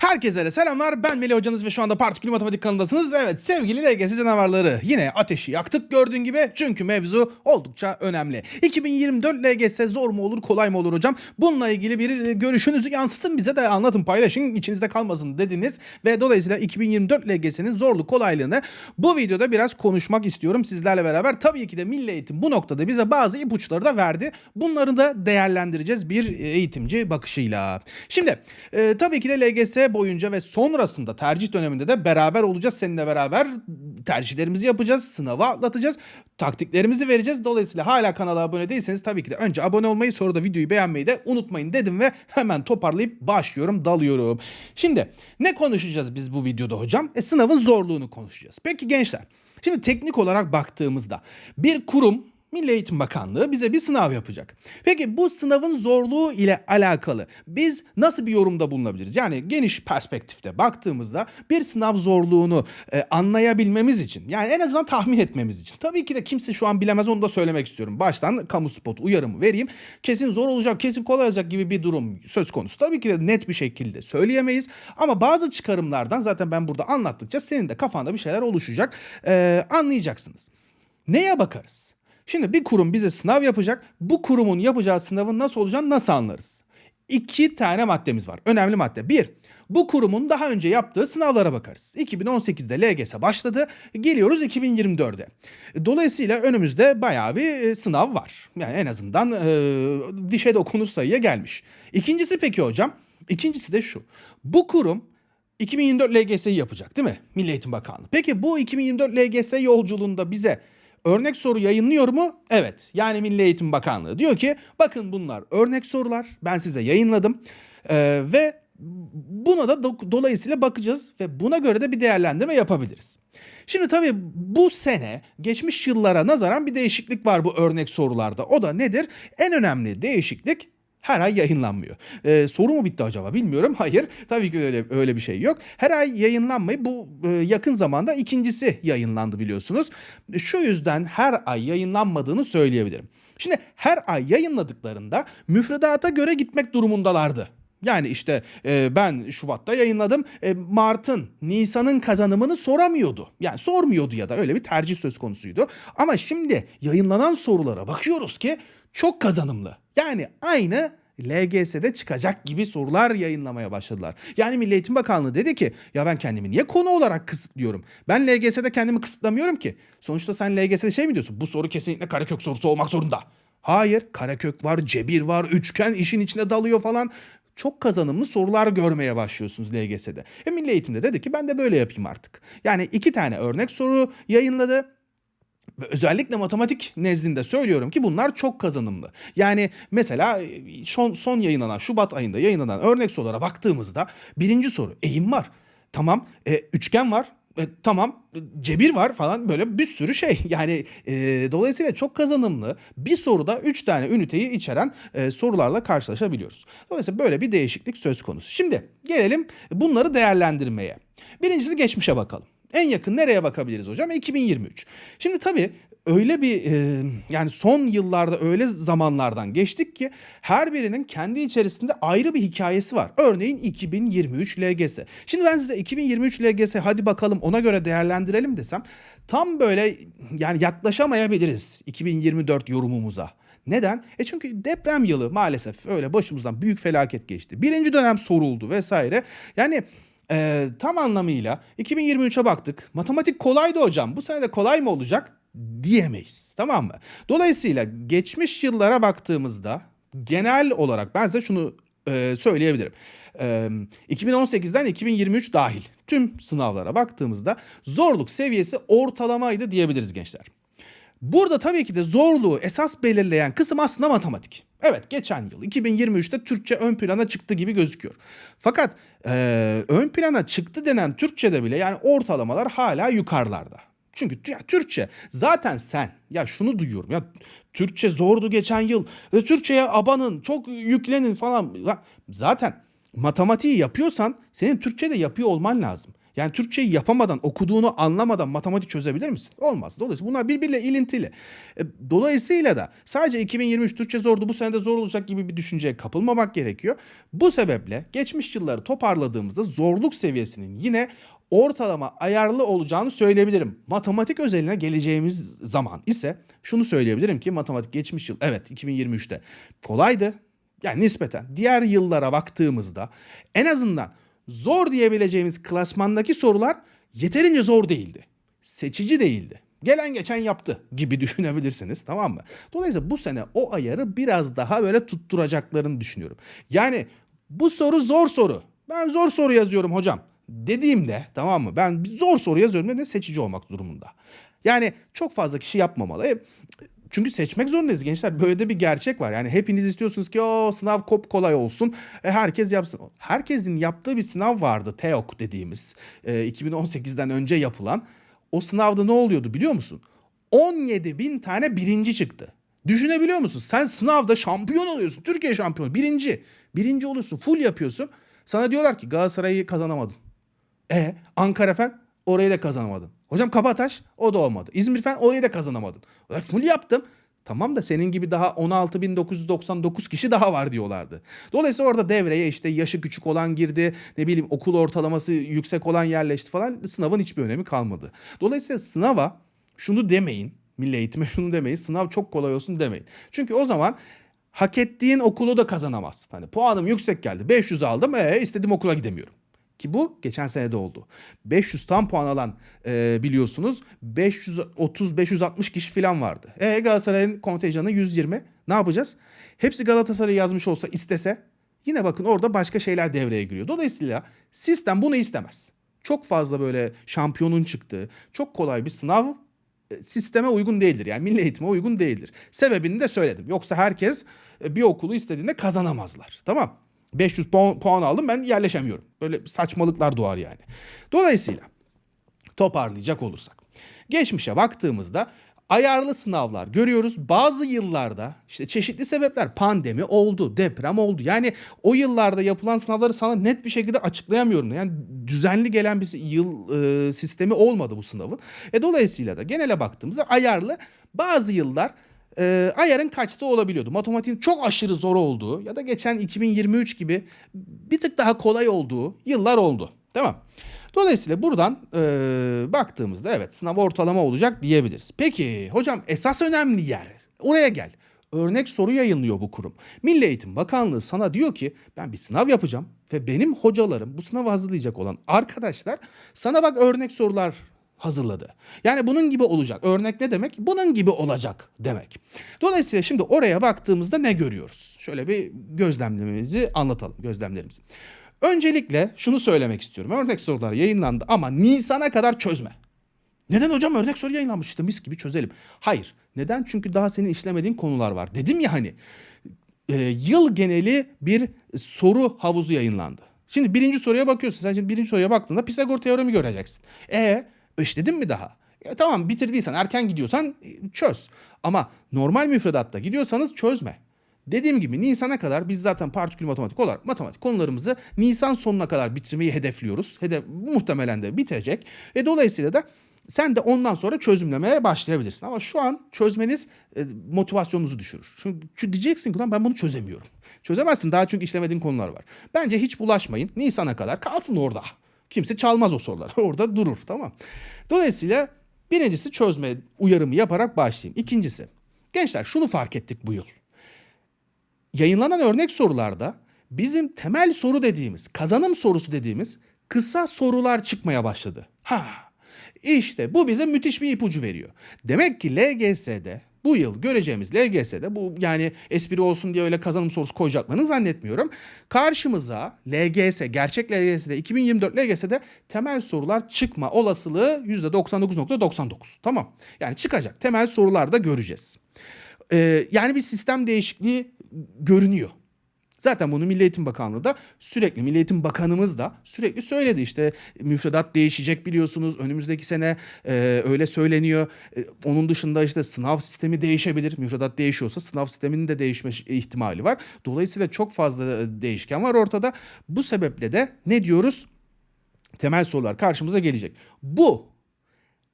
Herkese selamlar. Ben Melih Hocanız ve şu anda Partikül Matematik kanalındasınız. Evet sevgili LGS canavarları yine ateşi yaktık gördüğün gibi. Çünkü mevzu oldukça önemli. 2024 LGS zor mu olur kolay mı olur hocam? Bununla ilgili bir e, görüşünüzü yansıtın bize de anlatın paylaşın içinizde kalmasın dediniz. Ve dolayısıyla 2024 LGS'nin zorluk kolaylığını bu videoda biraz konuşmak istiyorum sizlerle beraber. Tabii ki de Milli Eğitim bu noktada bize bazı ipuçları da verdi. Bunları da değerlendireceğiz bir eğitimci bakışıyla. Şimdi e, tabii ki de LGS boyunca ve sonrasında tercih döneminde de beraber olacağız. Seninle beraber tercihlerimizi yapacağız. Sınavı atlatacağız. Taktiklerimizi vereceğiz. Dolayısıyla hala kanala abone değilseniz tabii ki de önce abone olmayı sonra da videoyu beğenmeyi de unutmayın dedim ve hemen toparlayıp başlıyorum dalıyorum. Şimdi ne konuşacağız biz bu videoda hocam? E, sınavın zorluğunu konuşacağız. Peki gençler şimdi teknik olarak baktığımızda bir kurum Milli Eğitim Bakanlığı bize bir sınav yapacak. Peki bu sınavın zorluğu ile alakalı biz nasıl bir yorumda bulunabiliriz? Yani geniş perspektifte baktığımızda bir sınav zorluğunu e, anlayabilmemiz için yani en azından tahmin etmemiz için. Tabii ki de kimse şu an bilemez onu da söylemek istiyorum. Baştan kamu spot uyarımı vereyim. Kesin zor olacak, kesin kolay olacak gibi bir durum söz konusu. Tabii ki de net bir şekilde söyleyemeyiz. Ama bazı çıkarımlardan zaten ben burada anlattıkça senin de kafanda bir şeyler oluşacak. E, anlayacaksınız. Neye bakarız? Şimdi bir kurum bize sınav yapacak. Bu kurumun yapacağı sınavın nasıl olacağını nasıl anlarız? İki tane maddemiz var. Önemli madde. Bir, bu kurumun daha önce yaptığı sınavlara bakarız. 2018'de LGS başladı. Geliyoruz 2024'e. Dolayısıyla önümüzde bayağı bir e, sınav var. Yani en azından e, dişe dokunur sayıya gelmiş. İkincisi peki hocam? İkincisi de şu. Bu kurum 2024 LGS'yi yapacak değil mi? Milli Eğitim Bakanlığı. Peki bu 2024 LGS yolculuğunda bize Örnek soru yayınlıyor mu? Evet. Yani Milli Eğitim Bakanlığı diyor ki bakın bunlar örnek sorular. Ben size yayınladım. Ee, ve buna da do- dolayısıyla bakacağız ve buna göre de bir değerlendirme yapabiliriz. Şimdi tabii bu sene geçmiş yıllara nazaran bir değişiklik var bu örnek sorularda. O da nedir? En önemli değişiklik her ay yayınlanmıyor. Ee, soru mu bitti acaba bilmiyorum. Hayır tabii ki öyle öyle bir şey yok. Her ay yayınlanmayı bu e, yakın zamanda ikincisi yayınlandı biliyorsunuz. Şu yüzden her ay yayınlanmadığını söyleyebilirim. Şimdi her ay yayınladıklarında müfredata göre gitmek durumundalardı. Yani işte e, ben Şubat'ta yayınladım. E, Mart'ın, Nisan'ın kazanımını soramıyordu. Yani sormuyordu ya da öyle bir tercih söz konusuydu. Ama şimdi yayınlanan sorulara bakıyoruz ki çok kazanımlı. Yani aynı LGS'de çıkacak gibi sorular yayınlamaya başladılar. Yani Milli Eğitim Bakanlığı dedi ki ya ben kendimi niye konu olarak kısıtlıyorum? Ben LGS'de kendimi kısıtlamıyorum ki. Sonuçta sen LGS'de şey mi diyorsun? Bu soru kesinlikle karekök sorusu olmak zorunda. Hayır karekök var, cebir var, üçgen işin içine dalıyor falan. Çok kazanımlı sorular görmeye başlıyorsunuz LGS'de. E Milli Eğitim'de dedi ki ben de böyle yapayım artık. Yani iki tane örnek soru yayınladı. Ve özellikle matematik nezdinde söylüyorum ki bunlar çok kazanımlı. Yani mesela son, son yayınlanan Şubat ayında yayınlanan örnek sorulara baktığımızda birinci soru eğim var. Tamam e, üçgen var. E, tamam cebir var falan böyle bir sürü şey. Yani e, dolayısıyla çok kazanımlı bir soruda 3 tane üniteyi içeren e, sorularla karşılaşabiliyoruz. Dolayısıyla böyle bir değişiklik söz konusu. Şimdi gelelim bunları değerlendirmeye. Birincisi geçmişe bakalım. En yakın nereye bakabiliriz hocam? 2023. Şimdi tabii öyle bir e, yani son yıllarda öyle zamanlardan geçtik ki her birinin kendi içerisinde ayrı bir hikayesi var. Örneğin 2023 LGS. Şimdi ben size 2023 LGS hadi bakalım ona göre değerlendirelim desem tam böyle yani yaklaşamayabiliriz 2024 yorumumuza. Neden? E çünkü deprem yılı maalesef öyle başımızdan büyük felaket geçti. Birinci dönem soruldu vesaire. Yani e, tam anlamıyla 2023'e baktık. Matematik kolaydı hocam. Bu sene de kolay mı olacak? Diyemeyiz. Tamam mı? Dolayısıyla geçmiş yıllara baktığımızda genel olarak ben size şunu e, söyleyebilirim. E, 2018'den 2023 dahil tüm sınavlara baktığımızda zorluk seviyesi ortalamaydı diyebiliriz gençler. Burada tabii ki de zorluğu esas belirleyen kısım aslında matematik. Evet geçen yıl 2023'te Türkçe ön plana çıktı gibi gözüküyor. Fakat e, ön plana çıktı denen Türkçe'de bile yani ortalamalar hala yukarılarda. Çünkü ya, Türkçe zaten sen ya şunu duyuyorum ya Türkçe zordu geçen yıl. E, Türkçe'ye abanın çok yüklenin falan. Zaten matematiği yapıyorsan senin Türkçe de yapıyor olman lazım. Yani Türkçeyi yapamadan, okuduğunu anlamadan matematik çözebilir misin? Olmaz. Dolayısıyla bunlar birbiriyle ilintili. E, Dolayısıyla da sadece 2023 Türkçe zordu bu sene de zor olacak gibi bir düşünceye kapılmamak gerekiyor. Bu sebeple geçmiş yılları toparladığımızda zorluk seviyesinin yine ortalama ayarlı olacağını söyleyebilirim. Matematik özeline geleceğimiz zaman ise şunu söyleyebilirim ki matematik geçmiş yıl evet 2023'te kolaydı. Yani nispeten diğer yıllara baktığımızda en azından zor diyebileceğimiz klasmandaki sorular yeterince zor değildi. Seçici değildi. Gelen geçen yaptı gibi düşünebilirsiniz tamam mı? Dolayısıyla bu sene o ayarı biraz daha böyle tutturacaklarını düşünüyorum. Yani bu soru zor soru. Ben zor soru yazıyorum hocam dediğimde tamam mı? Ben zor soru yazıyorum dediğimde seçici olmak durumunda. Yani çok fazla kişi yapmamalı. Çünkü seçmek zorundayız gençler. Böyle de bir gerçek var. Yani hepiniz istiyorsunuz ki o sınav kop kolay olsun. E, herkes yapsın. Herkesin yaptığı bir sınav vardı. TEOK dediğimiz. E, 2018'den önce yapılan. O sınavda ne oluyordu biliyor musun? 17 bin tane birinci çıktı. Düşünebiliyor musun? Sen sınavda şampiyon oluyorsun. Türkiye şampiyonu. Birinci. Birinci oluyorsun. Full yapıyorsun. Sana diyorlar ki Galatasaray'ı kazanamadın. E Ankara Fen orayı da kazanamadın. Hocam Kabataş o da olmadı. İzmir Fen orayı da kazanamadın. Full yaptım. Tamam da senin gibi daha 16.999 kişi daha var diyorlardı. Dolayısıyla orada devreye işte yaşı küçük olan girdi. Ne bileyim okul ortalaması yüksek olan yerleşti falan. Sınavın hiçbir önemi kalmadı. Dolayısıyla sınava şunu demeyin. Milli eğitime şunu demeyin. Sınav çok kolay olsun demeyin. Çünkü o zaman hak ettiğin okulu da kazanamazsın. Hani puanım yüksek geldi. 500 aldım. E istediğim okula gidemiyorum. Ki bu geçen sene de oldu. 500 tam puan alan e, biliyorsunuz 530-560 kişi falan vardı. E Galatasaray'ın kontenjanı 120. Ne yapacağız? Hepsi Galatasaray yazmış olsa istese yine bakın orada başka şeyler devreye giriyor. Dolayısıyla sistem bunu istemez. Çok fazla böyle şampiyonun çıktığı çok kolay bir sınav e, sisteme uygun değildir. Yani milli eğitime uygun değildir. Sebebini de söyledim. Yoksa herkes e, bir okulu istediğinde kazanamazlar. Tamam 500 puan, puan aldım ben yerleşemiyorum. Böyle saçmalıklar doğar yani. Dolayısıyla toparlayacak olursak. Geçmişe baktığımızda ayarlı sınavlar görüyoruz. Bazı yıllarda işte çeşitli sebepler pandemi oldu, deprem oldu. Yani o yıllarda yapılan sınavları sana net bir şekilde açıklayamıyorum. Yani düzenli gelen bir yıl e, sistemi olmadı bu sınavın. E dolayısıyla da genele baktığımızda ayarlı bazı yıllar e, ayarın kaçtığı olabiliyordu. Matematiğin çok aşırı zor olduğu ya da geçen 2023 gibi bir tık daha kolay olduğu yıllar oldu. Tamam. Dolayısıyla buradan e, baktığımızda evet sınav ortalama olacak diyebiliriz. Peki hocam esas önemli yer oraya gel. Örnek soru yayınlıyor bu kurum. Milli Eğitim Bakanlığı sana diyor ki ben bir sınav yapacağım ve benim hocalarım bu sınavı hazırlayacak olan arkadaşlar sana bak örnek sorular hazırladı. Yani bunun gibi olacak. Örnek ne demek? Bunun gibi olacak demek. Dolayısıyla şimdi oraya baktığımızda ne görüyoruz? Şöyle bir gözlemlememizi anlatalım, gözlemlerimizi. Öncelikle şunu söylemek istiyorum. Örnek sorular yayınlandı ama Nisan'a kadar çözme. Neden hocam örnek soru yayınlanmış işte mis gibi çözelim. Hayır. Neden? Çünkü daha senin işlemediğin konular var. Dedim ya hani e, yıl geneli bir soru havuzu yayınlandı. Şimdi birinci soruya bakıyorsun. Sen şimdi birinci soruya baktığında Pisagor teoremi göreceksin. E işledin mi daha? E, tamam bitirdiysen erken gidiyorsan e, çöz. Ama normal müfredatta gidiyorsanız çözme. Dediğim gibi Nisan'a kadar biz zaten partikül matematik olarak matematik konularımızı Nisan sonuna kadar bitirmeyi hedefliyoruz. Hedef muhtemelen de bitecek. E dolayısıyla da sen de ondan sonra çözümlemeye başlayabilirsin. Ama şu an çözmeniz e, motivasyonunuzu düşürür. Çünkü diyeceksin ki lan ben bunu çözemiyorum. Çözemezsin daha çünkü işlemediğin konular var. Bence hiç bulaşmayın. Nisan'a kadar kalsın orada. Kimse çalmaz o soruları. Orada durur tamam. Dolayısıyla birincisi çözme uyarımı yaparak başlayayım. İkincisi gençler şunu fark ettik bu yıl. Yayınlanan örnek sorularda bizim temel soru dediğimiz, kazanım sorusu dediğimiz kısa sorular çıkmaya başladı. Ha işte bu bize müthiş bir ipucu veriyor. Demek ki LGS'de bu yıl göreceğimiz LGS'de bu yani espri olsun diye öyle kazanım sorusu koyacaklarını zannetmiyorum. Karşımıza LGS, gerçek LGS'de 2024 LGS'de temel sorular çıkma olasılığı %99.99. Tamam. Yani çıkacak. Temel sorularda göreceğiz. Ee, yani bir sistem değişikliği görünüyor. Zaten bunu Milli Eğitim Bakanlığı da sürekli Milli Eğitim Bakanımız da sürekli söyledi işte müfredat değişecek biliyorsunuz önümüzdeki sene e, öyle söyleniyor. E, onun dışında işte sınav sistemi değişebilir. Müfredat değişiyorsa sınav sisteminin de değişme ihtimali var. Dolayısıyla çok fazla değişken var ortada. Bu sebeple de ne diyoruz? temel sorular karşımıza gelecek. Bu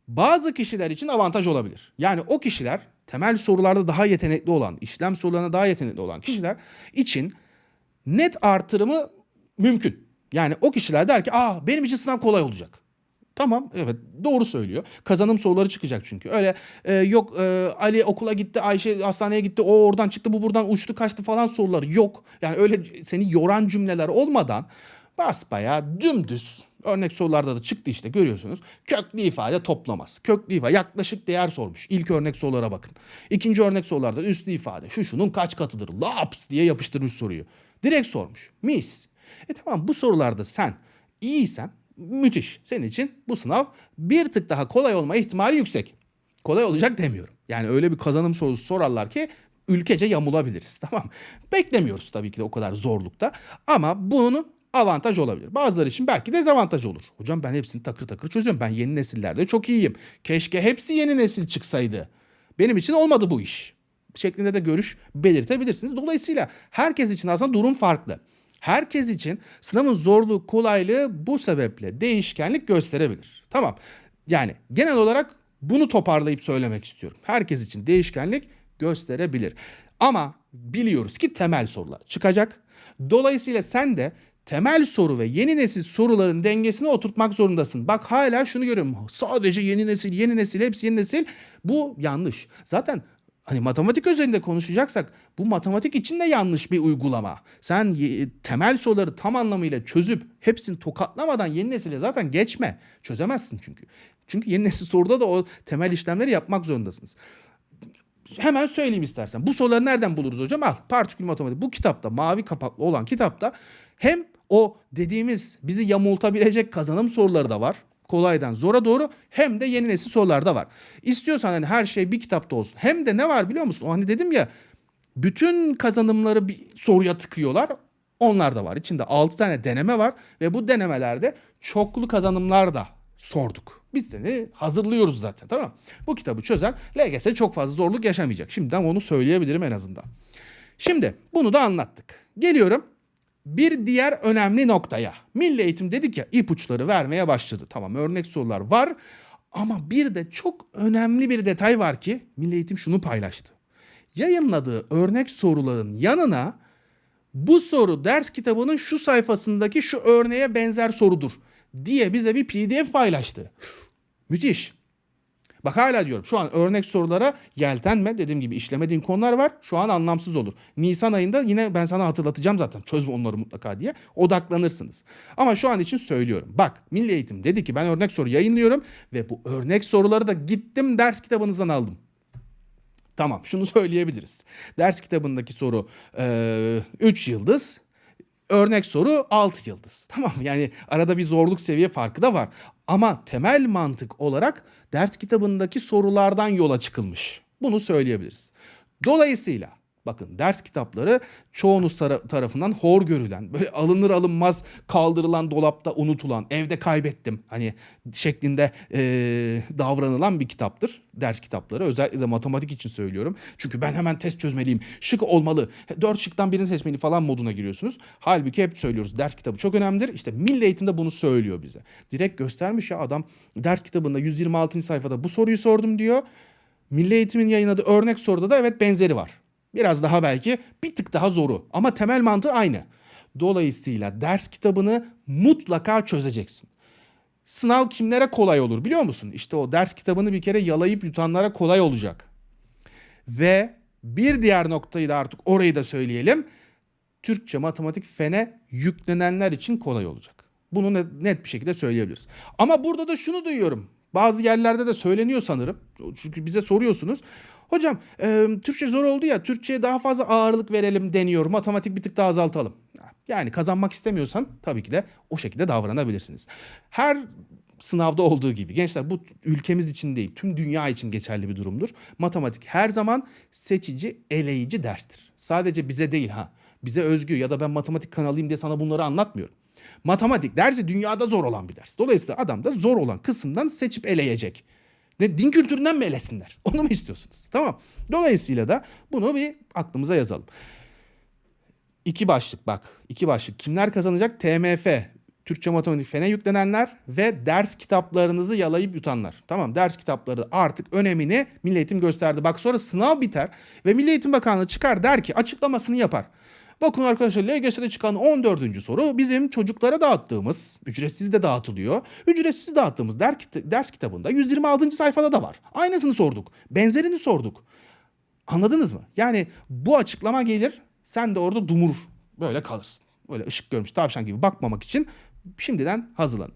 bazı kişiler için avantaj olabilir. Yani o kişiler temel sorularda daha yetenekli olan, işlem sorularına daha yetenekli olan kişiler için net artırımı mümkün. Yani o kişiler der ki aa benim için sınav kolay olacak. Tamam evet doğru söylüyor. Kazanım soruları çıkacak çünkü. Öyle e, yok e, Ali okula gitti, Ayşe hastaneye gitti, o oradan çıktı, bu buradan uçtu kaçtı falan soruları yok. Yani öyle seni yoran cümleler olmadan basbayağı dümdüz örnek sorularda da çıktı işte görüyorsunuz. Köklü ifade toplamaz. Köklü ifade yaklaşık değer sormuş. İlk örnek sorulara bakın. İkinci örnek sorularda üslü ifade. Şu şunun kaç katıdır? Laps diye yapıştırmış soruyu. Direkt sormuş. Mis. E tamam bu sorularda sen iyiysen müthiş. Senin için bu sınav bir tık daha kolay olma ihtimali yüksek. Kolay olacak demiyorum. Yani öyle bir kazanım sorusu sorarlar ki ülkece yamulabiliriz. Tamam. Beklemiyoruz tabii ki de o kadar zorlukta. Ama bunun avantaj olabilir. Bazıları için belki dezavantaj olur. Hocam ben hepsini takır takır çözüyorum. Ben yeni nesillerde çok iyiyim. Keşke hepsi yeni nesil çıksaydı. Benim için olmadı bu iş. Şeklinde de görüş belirtebilirsiniz. Dolayısıyla herkes için aslında durum farklı. Herkes için sınavın zorluğu, kolaylığı bu sebeple değişkenlik gösterebilir. Tamam. Yani genel olarak bunu toparlayıp söylemek istiyorum. Herkes için değişkenlik gösterebilir. Ama biliyoruz ki temel sorular çıkacak. Dolayısıyla sen de temel soru ve yeni nesil soruların dengesini oturtmak zorundasın. Bak hala şunu görüyorum. Sadece yeni nesil, yeni nesil, hepsi yeni nesil. Bu yanlış. Zaten hani matematik özelinde konuşacaksak bu matematik için de yanlış bir uygulama. Sen temel soruları tam anlamıyla çözüp hepsini tokatlamadan yeni nesile zaten geçme. Çözemezsin çünkü. Çünkü yeni nesil soruda da o temel işlemleri yapmak zorundasınız. Hemen söyleyeyim istersen. Bu soruları nereden buluruz hocam? Al partikül matematik. Bu kitapta mavi kapaklı olan kitapta hem o dediğimiz bizi yamultabilecek kazanım soruları da var. Kolaydan zora doğru hem de yeni nesil sorular da var. İstiyorsan hani her şey bir kitapta olsun. Hem de ne var biliyor musun? O hani dedim ya bütün kazanımları bir soruya tıkıyorlar. Onlar da var. İçinde 6 tane deneme var ve bu denemelerde çoklu kazanımlar da sorduk. Biz seni hazırlıyoruz zaten tamam? Bu kitabı çözen LGS çok fazla zorluk yaşamayacak. Şimdiden onu söyleyebilirim en azından. Şimdi bunu da anlattık. Geliyorum bir diğer önemli noktaya. Milli Eğitim dedik ya ipuçları vermeye başladı. Tamam örnek sorular var ama bir de çok önemli bir detay var ki Milli Eğitim şunu paylaştı. Yayınladığı örnek soruların yanına bu soru ders kitabının şu sayfasındaki şu örneğe benzer sorudur diye bize bir PDF paylaştı. Müthiş. Bak hala diyorum şu an örnek sorulara yeltenme. Dediğim gibi işlemediğin konular var. Şu an anlamsız olur. Nisan ayında yine ben sana hatırlatacağım zaten. Çözme onları mutlaka diye. Odaklanırsınız. Ama şu an için söylüyorum. Bak Milli Eğitim dedi ki ben örnek soru yayınlıyorum ve bu örnek soruları da gittim ders kitabınızdan aldım. Tamam şunu söyleyebiliriz. Ders kitabındaki soru 3 yıldız. Örnek soru 6 yıldız. Tamam yani arada bir zorluk seviye farkı da var. Ama temel mantık olarak ders kitabındaki sorulardan yola çıkılmış. Bunu söyleyebiliriz. Dolayısıyla bakın ders kitapları çoğunuz tara- tarafından hor görülen, böyle alınır alınmaz kaldırılan dolapta unutulan, evde kaybettim hani şeklinde eee, davranılan bir kitaptır. Ders kitapları özellikle matematik için söylüyorum. Çünkü ben hemen test çözmeliyim. Şık olmalı. Dört şıktan birini seçmeli falan moduna giriyorsunuz. Halbuki hep söylüyoruz ders kitabı çok önemlidir. İşte Milli Eğitim'de bunu söylüyor bize. Direkt göstermiş ya adam ders kitabında 126. sayfada bu soruyu sordum diyor. Milli Eğitim'in yayınladığı örnek soruda da evet benzeri var. Biraz daha belki bir tık daha zoru ama temel mantığı aynı. Dolayısıyla ders kitabını mutlaka çözeceksin. Sınav kimlere kolay olur biliyor musun? İşte o ders kitabını bir kere yalayıp yutanlara kolay olacak. Ve bir diğer noktayı da artık orayı da söyleyelim. Türkçe, matematik, fene yüklenenler için kolay olacak. Bunu net, bir şekilde söyleyebiliriz. Ama burada da şunu duyuyorum. Bazı yerlerde de söyleniyor sanırım. Çünkü bize soruyorsunuz. Hocam e, Türkçe zor oldu ya Türkçe'ye daha fazla ağırlık verelim deniyor. Matematik bir tık daha azaltalım. Yani kazanmak istemiyorsan tabii ki de o şekilde davranabilirsiniz. Her sınavda olduğu gibi gençler bu ülkemiz için değil tüm dünya için geçerli bir durumdur. Matematik her zaman seçici, eleyici derstir. Sadece bize değil ha. Bize özgü ya da ben matematik kanalıyım diye sana bunları anlatmıyorum. Matematik dersi dünyada zor olan bir ders. Dolayısıyla adam da zor olan kısımdan seçip eleyecek. Ne din kültüründen mi elesinler? Onu mu istiyorsunuz? Tamam. Dolayısıyla da bunu bir aklımıza yazalım. İki başlık bak. iki başlık. Kimler kazanacak? TMF. Türkçe matematik fene yüklenenler ve ders kitaplarınızı yalayıp yutanlar. Tamam ders kitapları artık önemini Milli Eğitim gösterdi. Bak sonra sınav biter ve Milli Eğitim Bakanlığı çıkar der ki açıklamasını yapar. Bakın arkadaşlar LGS'de çıkan 14. soru bizim çocuklara dağıttığımız, ücretsiz de dağıtılıyor. Ücretsiz dağıttığımız der, ders kitabında 126. sayfada da var. Aynısını sorduk. Benzerini sorduk. Anladınız mı? Yani bu açıklama gelir sen de orada dumur böyle kalırsın. Böyle ışık görmüş tavşan gibi bakmamak için şimdiden hazırlan.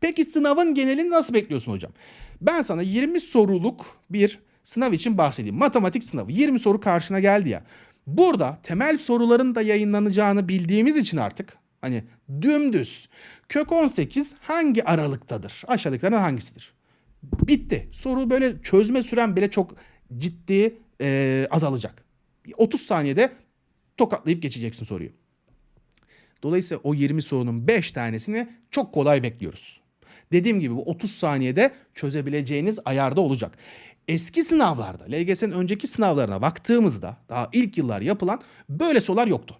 Peki sınavın genelini nasıl bekliyorsun hocam? Ben sana 20 soruluk bir sınav için bahsedeyim. Matematik sınavı 20 soru karşına geldi ya. Burada temel soruların da yayınlanacağını bildiğimiz için artık hani dümdüz kök 18 hangi aralıktadır? Aşağıdakilerden hangisidir? Bitti. Soru böyle çözme süren bile çok ciddi e, azalacak. 30 saniyede tokatlayıp geçeceksin soruyu. Dolayısıyla o 20 sorunun 5 tanesini çok kolay bekliyoruz. Dediğim gibi bu 30 saniyede çözebileceğiniz ayarda olacak. Eski sınavlarda, LGS'nin önceki sınavlarına baktığımızda daha ilk yıllar yapılan böyle sorular yoktu.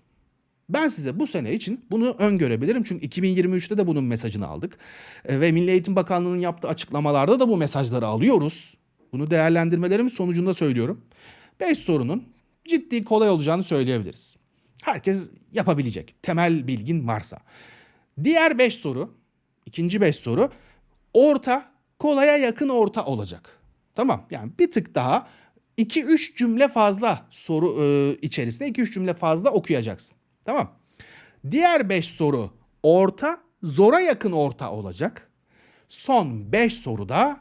Ben size bu sene için bunu öngörebilirim. Çünkü 2023'te de bunun mesajını aldık. E, Ve Milli Eğitim Bakanlığı'nın yaptığı açıklamalarda da bu mesajları alıyoruz. Bunu değerlendirmelerimiz sonucunda söylüyorum. 5 sorunun ciddi kolay olacağını söyleyebiliriz. Herkes yapabilecek. Temel bilgin varsa. Diğer 5 soru, ikinci 5 soru orta, kolaya yakın orta olacak. Tamam yani bir tık daha 2-3 cümle fazla soru e, içerisinde 2-3 cümle fazla okuyacaksın. Tamam. Diğer 5 soru orta, zora yakın orta olacak. Son 5 soruda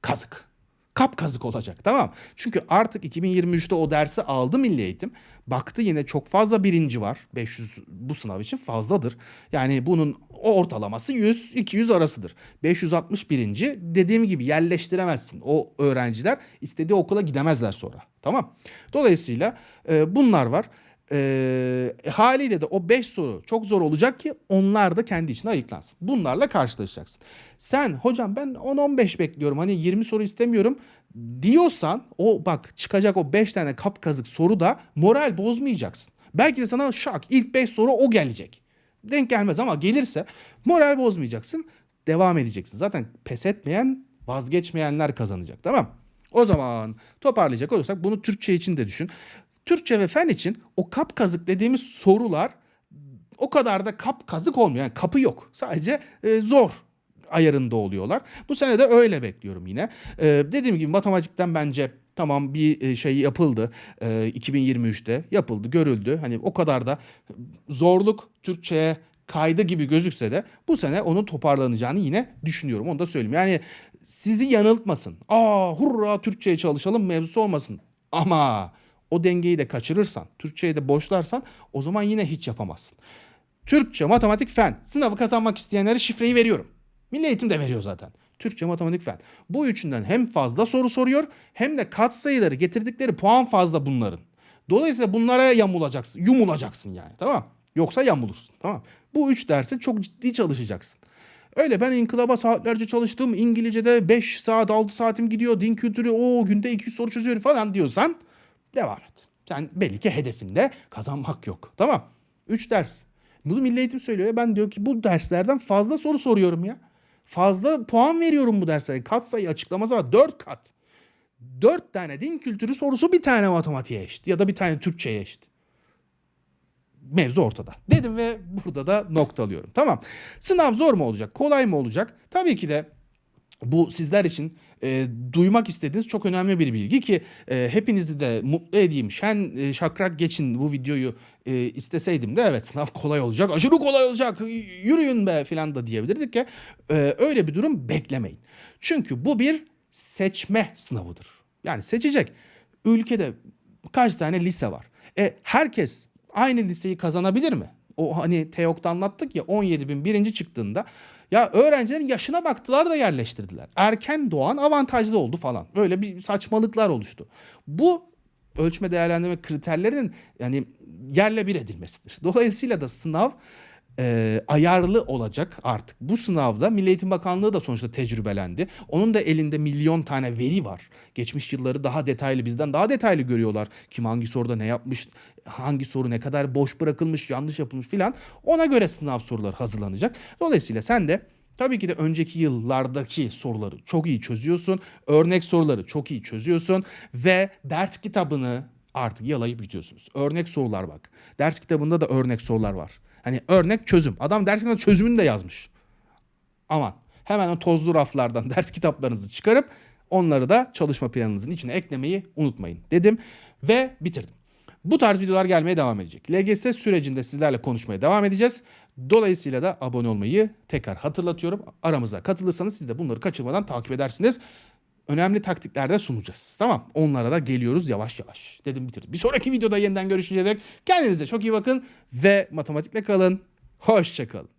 kazık. Kap kazık olacak tamam. Çünkü artık 2023'te o dersi aldı Milli Eğitim. Baktı yine çok fazla birinci var. 500 bu sınav için fazladır. Yani bunun o ortalaması 100-200 arasıdır. 560 birinci dediğim gibi yerleştiremezsin. O öğrenciler istediği okula gidemezler sonra. Tamam. Dolayısıyla e, bunlar var. E, haliyle de o 5 soru çok zor olacak ki onlar da kendi içine ayıklansın. Bunlarla karşılaşacaksın. Sen hocam ben 10-15 bekliyorum hani 20 soru istemiyorum diyorsan o bak çıkacak o 5 tane kapkazık soru da moral bozmayacaksın. Belki de sana şak ilk 5 soru o gelecek. Denk gelmez ama gelirse moral bozmayacaksın. Devam edeceksin. Zaten pes etmeyen vazgeçmeyenler kazanacak tamam O zaman toparlayacak olursak bunu Türkçe için de düşün. Türkçe ve fen için o kap kazık dediğimiz sorular o kadar da kap kazık olmuyor. Yani kapı yok. Sadece e, zor ayarında oluyorlar. Bu sene de öyle bekliyorum yine. E, dediğim gibi matematikten bence tamam bir e, şey yapıldı. E, 2023'te yapıldı, görüldü. Hani o kadar da zorluk Türkçe'ye kaydı gibi gözükse de bu sene onun toparlanacağını yine düşünüyorum. Onu da söyleyeyim. Yani sizi yanıltmasın. Aa hurra Türkçe'ye çalışalım mevzusu olmasın. Ama o dengeyi de kaçırırsan, Türkçeyi de boşlarsan o zaman yine hiç yapamazsın. Türkçe, matematik, fen. Sınavı kazanmak isteyenlere şifreyi veriyorum. Milli eğitim de veriyor zaten. Türkçe, matematik, fen. Bu üçünden hem fazla soru soruyor hem de kat sayıları getirdikleri puan fazla bunların. Dolayısıyla bunlara yamulacaksın, yumulacaksın yani tamam Yoksa yamulursun tamam Bu üç dersi çok ciddi çalışacaksın. Öyle ben inkılaba saatlerce çalıştım. İngilizce'de 5 saat 6 saatim gidiyor. Din kültürü o günde 200 soru çözüyorum falan diyorsan devam et. Sen belli ki hedefinde kazanmak yok. Tamam. 3 ders. Bunu Milli Eğitim söylüyor ya ben diyor ki bu derslerden fazla soru soruyorum ya. Fazla puan veriyorum bu derslere. Kat sayı açıklaması var. 4 kat. 4 tane din kültürü sorusu bir tane matematiğe eşit ya da bir tane Türkçe'ye eşit. Mevzu ortada. Dedim ve burada da noktalıyorum. Tamam. Sınav zor mu olacak? Kolay mı olacak? Tabii ki de bu sizler için e, duymak istediğiniz çok önemli bir bilgi ki e, hepinizi de mutlu edeyim. Şen e, şakrak geçin bu videoyu e, isteseydim de evet sınav kolay olacak. Aşırı kolay olacak. Yürüyün be falan da diyebilirdik ki e, öyle bir durum beklemeyin. Çünkü bu bir seçme sınavıdır. Yani seçecek. Ülkede kaç tane lise var? E, herkes aynı liseyi kazanabilir mi? O hani TEOK'ta anlattık ya 17 bin birinci çıktığında ya öğrencilerin yaşına baktılar da yerleştirdiler. Erken doğan avantajlı oldu falan. Böyle bir saçmalıklar oluştu. Bu ölçme değerlendirme kriterlerinin yani yerle bir edilmesidir. Dolayısıyla da sınav e, ayarlı olacak artık. Bu sınavda Milli Eğitim Bakanlığı da sonuçta tecrübelendi. Onun da elinde milyon tane veri var. Geçmiş yılları daha detaylı bizden daha detaylı görüyorlar. Kim hangi soruda ne yapmış, hangi soru ne kadar boş bırakılmış, yanlış yapılmış filan. Ona göre sınav soruları hazırlanacak. Dolayısıyla sen de Tabii ki de önceki yıllardaki soruları çok iyi çözüyorsun. Örnek soruları çok iyi çözüyorsun. Ve ders kitabını artık yalayıp bitiyorsunuz. Örnek sorular bak. Ders kitabında da örnek sorular var. Hani örnek çözüm. Adam ders kitabında çözümünü de yazmış. Aman hemen o tozlu raflardan ders kitaplarınızı çıkarıp onları da çalışma planınızın içine eklemeyi unutmayın dedim ve bitirdim. Bu tarz videolar gelmeye devam edecek. LGS sürecinde sizlerle konuşmaya devam edeceğiz. Dolayısıyla da abone olmayı tekrar hatırlatıyorum. Aramıza katılırsanız siz de bunları kaçırmadan takip edersiniz. Önemli taktikler de sunacağız. Tamam onlara da geliyoruz yavaş yavaş. Dedim bitirdim. Bir sonraki videoda yeniden görüşünceye dek kendinize çok iyi bakın ve matematikle kalın. Hoşçakalın.